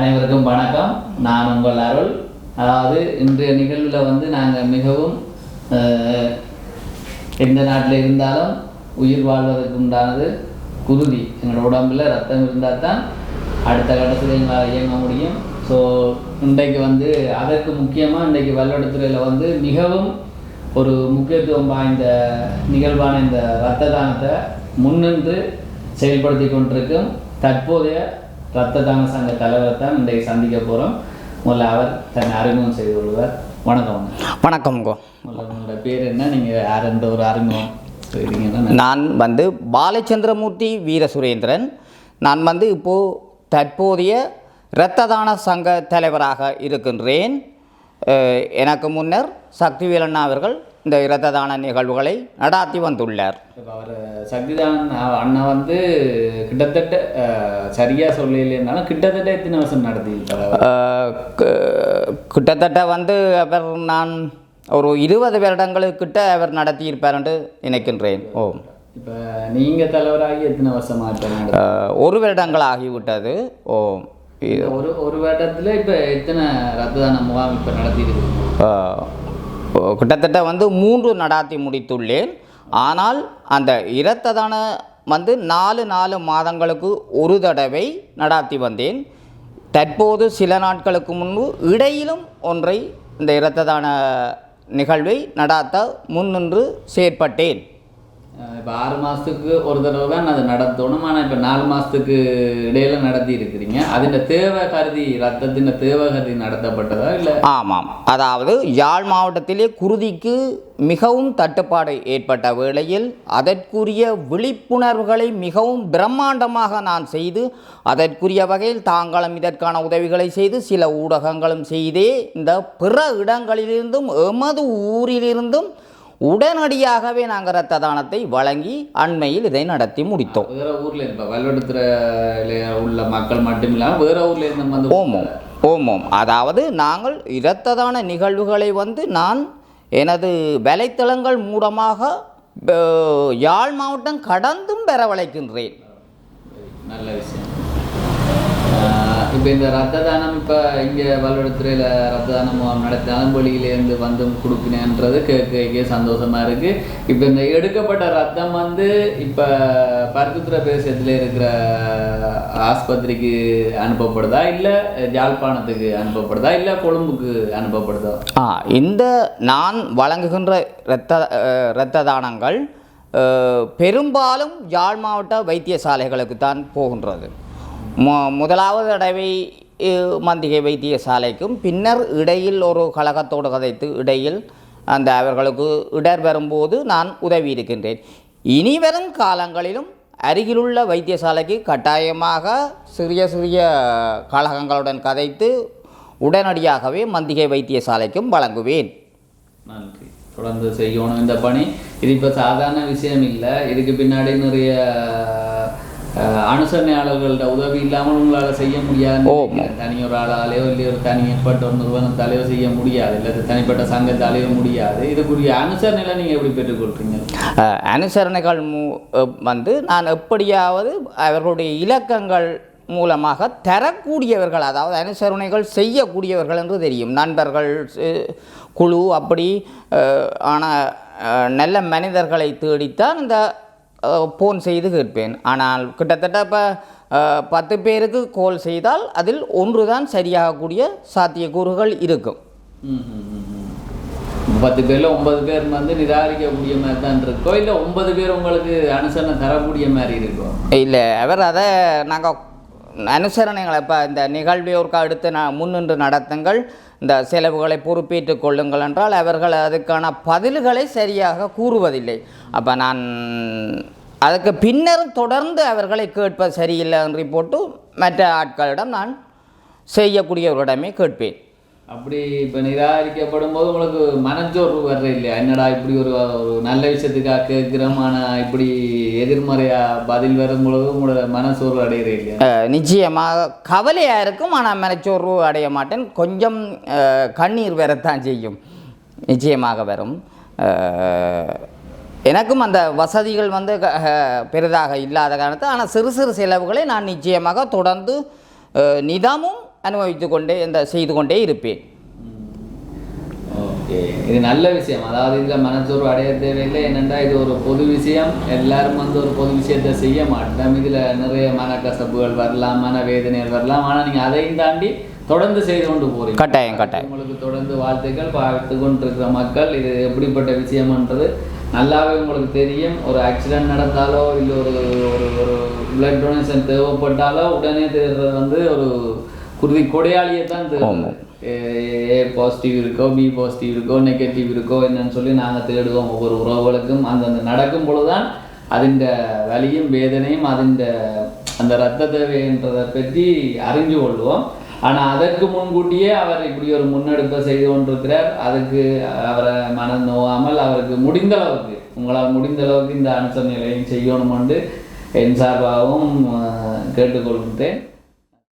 அனைவருக்கும் வணக்கம். நான் உங்கள் அருள். அதாவது இன்றைய நிகழ்வில் வந்து நாங்கள் மிகவும் எந்த நாட்டில் இருந்தாலும் உயிர் வாழ்வதற்கு உண்டானது குருதி. எங்களோட உடம்பில் ரத்தம் இருந்தால் தான் அடுத்த கட்டத்தில் எங்களால் இயங்க முடியும். ஸோ இன்றைக்கு வந்து அதற்கு முக்கியமாக இன்றைக்கு வல்லடத்துறையில் வந்து மிகவும் ஒரு முக்கியத்துவம் வாய்ந்த நிகழ்வான இந்த ரத்த தானத்தை முன்னின்று செயல்படுத்தி கொண்டிருக்கும் தற்போதைய இரத்த தான சங்க தலைவரை தான் இன்றைக்கு சந்திக்க போகிறோம் முதல்ல அவர் தன்னை அறிமுகம் செய்து கொள்வார். வணக்கம். வணக்கம்கோ முதல்ல உங்களோட பேர் என்ன? நீங்கள் யாருன்ற ஒரு அறிமுகம் நான் வந்து பாலச்சந்திரமூர்த்தி வீர சுரேந்திரன் நான் வந்து இப்போது தற்போதைய இரத்த தான சங்க தலைவராக இருக்கின்றேன். எனக்கு முன்னர் சக்திவேலண்ணா அவர்கள் இந்த இரத்த தான நிகழ்வுகளை நடாத்தி வந்துள்ளார். இப்போ அவர் சக்திதான் அண்ணா வந்து கிட்டத்தட்ட அஹ், சரியா சொல்லலைன்னாலும் கிட்டத்தட்ட எத்தனை வருஷம் நடத்தி கிட்டத்தட்ட வந்து அவர் நான் ஒரு இருபது வருடங்களுக்கிட்ட அவர் நடத்தியிருப்பார் என்று நினைக்கின்றேன். ஓ. இப்போ நீங்கள் தலைவராகி எத்தனை வருஷமா இப்போ நடத்தி அஹ், ஒரு வருடங்கள் ஆகிவிட்டது. ஓ. ஒரு ஒரு வருடத்தில் இப்போ எத்தனை ரத்த தான முகாம் இப்போ நடத்திட்டு கிட்டத்தட்ட வந்து மூன்று நடாத்தி முடித்துள்ளேன். ஆனால் அந்த இரத்ததான வந்து நாலு நாலு மாதங்களுக்கு ஒரு தடவை நடாத்தி வந்தேன். தற்போது சில நாட்களுக்கு முன்பு இடையிலும் ஒன்றை இந்த இரத்ததான நிகழ்வை நடாத்த முன்னின்று செயற்பட்டேன். இப்போ ஆறு மாதத்துக்கு ஒரு தடவை தான் அது நடத்தணும். ஆனால் இப்போ நாலு மாதத்துக்கு இடையில நடத்தி இருக்கிறீங்க. அதில் தேவை கருதி ரத்தத்தின் தேவை கருதி நடத்தப்பட்டதா இல்லை? ஆமாம். அதாவது யாழ் மாவட்டத்திலே குருதிக்கு மிகவும் தட்டுப்பாடு ஏற்பட்ட வேளையில் அதற்குரிய விழிப்புணர்வுகளை மிகவும் பிரம்மாண்டமாக நான் செய்து அதற்குரிய வகையில் தாங்களும் இதற்கான உதவிகளை செய்து சில ஊடகங்களும் செய்தே இந்த பிற இடங்களிலிருந்தும் எமது ஊரிலிருந்தும் உடனடியாகவே நாங்கள் இரத்த தானத்தை வழங்கி அண்மையில் இதை நடத்தி முடித்தோம். வேற ஊரில் வல்வெடுத்துறையில் உள்ள மக்கள் மட்டும் இல்லாமல் வேற ஊர்ல இருந்து வந்து ஓமோம் ஓமோம் அதாவது நாங்கள் இரத்த தான நிகழ்வுகளை வந்து நான் எனது வலைத்தளங்கள் மூலமாக யாழ் மாவட்டம் கடந்தும் பெறவழைக்கின்றேன். நல்ல விஷயம். இப்போ இந்த ரத்த தானம் இப்போ இங்கே வல்லுடத்துறையில் ரத்த தானம் நடத்தி நடத்தினாலும் வந்து கொடுக்கினேன்றது கேட்க சந்தோஷமாக இருக்குது இப்போ இந்த எடுக்கப்பட்ட ரத்தம் வந்து இப்போ பருத்துத்துறை பிரதேசத்தில் இருக்கிற ஆஸ்பத்திரிக்கு அனுப்பப்படுதா? இல்லை யாழ்ப்பாணத்துக்கு அனுப்பப்படுதா? இல்லை கொழும்புக்கு அனுப்பப்படுதா? ஆ இந்த நான் வழங்குகின்ற இரத்த இரத்த தானங்கள் பெரும்பாலும் யாழ் மாவட்ட வைத்தியசாலைகளுக்கு தான் போகின்றது. மு முதலாவது தடவை மந்திகை வைத்தியசாலைக்கும் பின்னர் இடையில் ஒரு கழகத்தோடு கதைத்து இடையில் அந்த அவர்களுக்கு இடர் வரும்போது நான் உதவி இருக்கின்றேன். இனி வரும் காலங்களிலும் அருகிலுள்ள வைத்தியசாலைக்கு கட்டாயமாக சிறிய சிறிய கழகங்களுடன் கதைத்து உடனடியாகவே மந்திகை வைத்தியசாலைக்கும் வழங்குவேன். நன்றி. தொடர்ந்து செய்யணும் இந்த பணி. இது இப்போ சாதாரண விஷயம் இல்லை. இதுக்கு பின்னாடி நிறைய அனுசரணையாளர்களோட உதவி இல்லாமல் உங்களால் செய்ய முடியாது. ஓ. தனி ஒரு ஆளாலேயோ இல்லை ஒரு தனிப்பட்ட ஒரு நிறுவனத்தாலேயோ செய்ய முடியாது. இல்லை தனிப்பட்ட சங்கத்தாலேயோ முடியாது. இதுக்குரிய அனுசரணைகளை நீங்கள் எப்படி பெற்றுக்கொள்றீங்க அஹ், அனுசரணைகள் மூ வந்து நான் எப்படியாவது அவர்களுடைய இலக்கங்கள் மூலமாக தரக்கூடியவர்கள் அதாவது அனுசரணைகள் செய்யக்கூடியவர்கள் என்று தெரியும். நண்பர்கள் குழு அப்படி அஹ், ஆன அஹ், நல்ல மனிதர்களை தேடித்தான் இந்த அஹ், போன் செய்து கேட்பேன். ஆனால் கிட்டத்தட்ட இப்போ பத்து பேருக்கு கோல் செய்தால் அதில் ஒன்று தான் சரியாகக்கூடிய சாத்தியக்கூறுகள் இருக்கும். பத்து பேர்ல ஒன்பது பேர் வந்து நிராகரிக்கக்கூடிய மாதிரி தான் இருக்கோ? இல்லை ஒன்பது பேர் உங்களுக்கு அனுசரணை தரக்கூடிய மாதிரி இருக்கும் இல்லை அவர் அதை நாங்கள் அனுசரணைகளை இப்போ இந்த நிகழ்வியோருக்கு அடுத்து நான் முன்னின்று நடத்துங்கள். இந்த செலவுகளை பொறுப்பேற்றுக் கொள்ளுங்கள் என்றால் அவர்கள் அதுக்கான பதில்களை சரியாக கூறுவதில்லை. அப்போ நான் அதுக்கு பின்னர் தொடர்ந்து அவர்களை கேட்பது சரியில்லை என்று போட்டு மற்ற ஆட்களிடம் நான் செய்யக்கூடியவர்களிடமே கேட்பேன். அப்படி இப்போ நிராகரிக்கப்படும் போது உங்களுக்கு மனச்சோர்வு வர்ற இல்லையா என்னடா இப்படி ஒரு ஒரு நல்ல விஷயத்துக்காக கேட்குறோம் ஆனால் இப்படி எதிர்மறையாக பதில் வரும் பொழுது உங்களோட மனச்சோர்வு அடையிற இல்லையா நிச்சயமாக கவலையாக இருக்கும். ஆனால் மனச்சோர்வு அடைய மாட்டேன். கொஞ்சம் கண்ணீர் வரத்தான் செய்யும். நிச்சயமாக வரும். எனக்கும் அந்த வசதிகள் வந்து க- பெரிதாக இல்லாத காரணத்து ஆனால் சிறு சிறு செலவுகளை நான் நிச்சயமாக தொடர்ந்து நிதமும் அனுபவித்து கொண்டே இந்த செய்து கொண்டே இருப்பேன். ஓகே. இது நல்ல விஷயம். அதாவது இதில் மனச்சோர்வு அடைய தேவையில்லை. என்னென்னா இது ஒரு பொது விஷயம். எல்லாரும் வந்து ஒரு பொது விஷயத்தை செய்ய மாட்டோம். இதில் நிறைய மனக்கசப்புகள் வரலாம் மன வேதனைகள் வரலாம். ஆனால் நீங்கள் அதையும் தாண்டி தொடர்ந்து செய்து கொண்டு போறீங்க. கட்டாயம், கட்டாயம். உங்களுக்கு தொடர்ந்து வாழ்த்துக்கள் பார்த்து கொண்டிருக்கிற மக்கள். இது எப்படிப்பட்ட விஷயம்ன்றது நல்லாவே உங்களுக்கு தெரியும். ஒரு ஆக்சிடென்ட் நடந்தாலோ இல்லை ஒரு ஒரு ஒரு பிளட் டொனேஷன் தேவைப்பட்டாலோ உடனே தேடுறது வந்து ஒரு குருதி கொடையாளியை தான். ஏ பாசிட்டிவ் இருக்கோ பி பாசிட்டிவ் இருக்கோ நெகட்டிவ் இருக்கோ என்னன்னு சொல்லி நாங்கள் தேடுவோம் ஒவ்வொரு உறவுகளுக்கும். அந்தந்த நடக்கும் பொழுதுதான் அதிண்ட வலியும் வேதனையும் அதிண்ட அந்த ரத்த தேவைன்றதை பற்றி அறிஞ்சு கொள்வோம். ஆனால் அதற்கு முன்கூட்டியே அவர் இப்படி ஒரு முன்னெடுப்பை செய்து கொண்டிருக்கிறார். அதுக்கு அவரை மனம் நோவாமல் அவருக்கு முடிந்த அளவுக்கு உங்களால் முடிந்த அளவுக்கு இந்த அனுசரணைகளையும் செய்யணும் என்று என் சார்பாகவும் கேட்டுக்கொள்கிறேன்